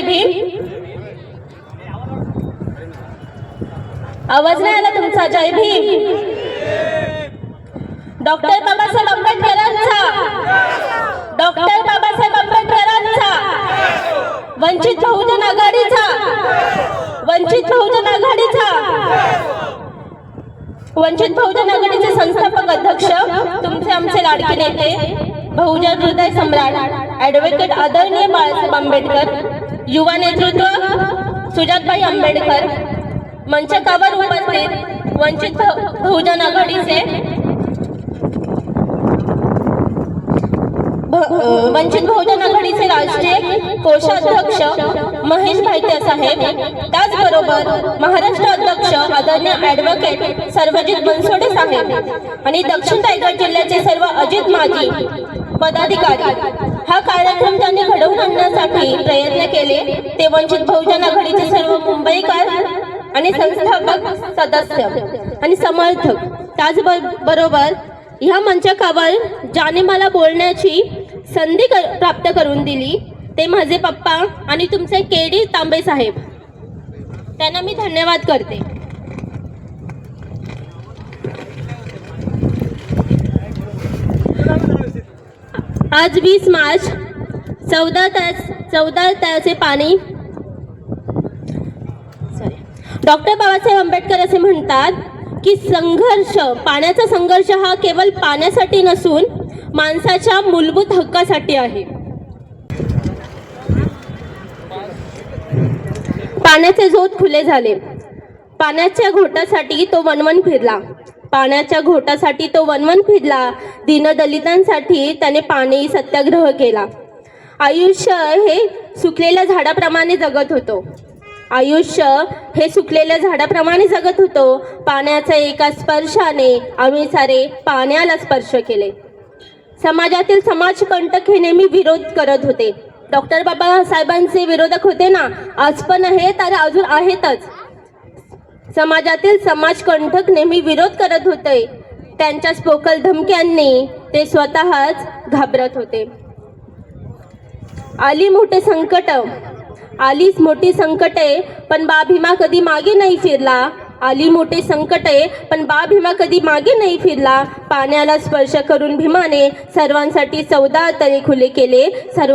जय भीम आवाज नाही आला तुमचा जय भीम. डॉक्टर बाबासाहेब आंबेडकरांचा. डॉक्टर बाबासाहेब आंबेडकरांचा. वंचित बहुजन आघाडीचा. वंचित बहुजन आघाडीचा. वंचित बहुजन आघाडीचे संस्थापक अध्यक्ष तुमचे आमचे लाडके नेते बहुजन हृदय सम्राट ऍडव्होकेट आदरणीय बाळासाहेब आंबेडकर युवा नेतृत्व सुजातभाई आंबेडकर मंचकावर उपस्थित वंचित बहुजन आघाडीचे वंचित बहुजन आघाडीचे राष्ट्रीय कोषाध्यक्ष महेश भाईते साहेब त्याचबरोबर महाराष्ट्र अध्यक्ष आदरणीय ऍडव्होकेट सर्वजित बनसोडे साहेब आणि दक्षिण रायगड जिल्ह्याचे सर्व अजित माजी पदाधिकारी. हा त्यांनी घडवून आणण्यासाठी प्रयत्न केले. ते वंचित बहुजन आघाडीचे सर्व मुंबईकर आणि संस्थापक सदस्य आणि समर्थक. त्याचबरोबर ह्या मंचकावर ज्याने मला बोलण्याची संधी कर- प्राप्त करून दिली ते माझे पप्पा आणि तुमचे के डी तांबे साहेब. त्यांना मी धन्यवाद करते. आज वीस मार्च चौदा तास चौदा ताचे पाणी. सॉरी डॉक्टर बाबासाहेब आंबेडकर असे म्हणतात की संघर्ष पाण्याचा संघर्ष हा केवळ पाण्यासाठी नसून माणसाच्या मूलभूत हक्कासाठी आहे. पाण्याचे झोत खुले झाले. पाण्याच्या घोटासाठी तो वनवन फिरला. पाण्याच्या घोटासाठी तो वनवन फिरला. दीनदलितांसाठी त्याने पाणी सत्याग्रह केला. आयुष्य हे सुकलेल्या झाडाप्रमाणे जगत होतो. आयुष्य हे सुकलेल्या झाडाप्रमाणे जगत होतो. पाण्याच्या एका स्पर्शाने आम्ही सारे पाण्याला स्पर्श केले. समाजातील समाजकंटक हे नेहमी विरोध करत होते. डॉक्टर बाबासाहेबांचे विरोधक होते ना? आज पण आहेत आणि अजून आहेतच. समाजातील समाजकंठक नेहमी विरोध करत होते. त्यांच्या स्पोकल धमक्यांनी ते स्वतःच घाबरत होते. आली मोठे संकट. आलीच मोठी संकटे पण बा भीमा कधी मागे नाही फिरला. आली मोठी संकटे पण बा भीमा कधी मागे नाही फिरला. पाण्याला स्पर्श करून भीमाने सर्वांसाठी चौदा तरी खुले केले. सर्व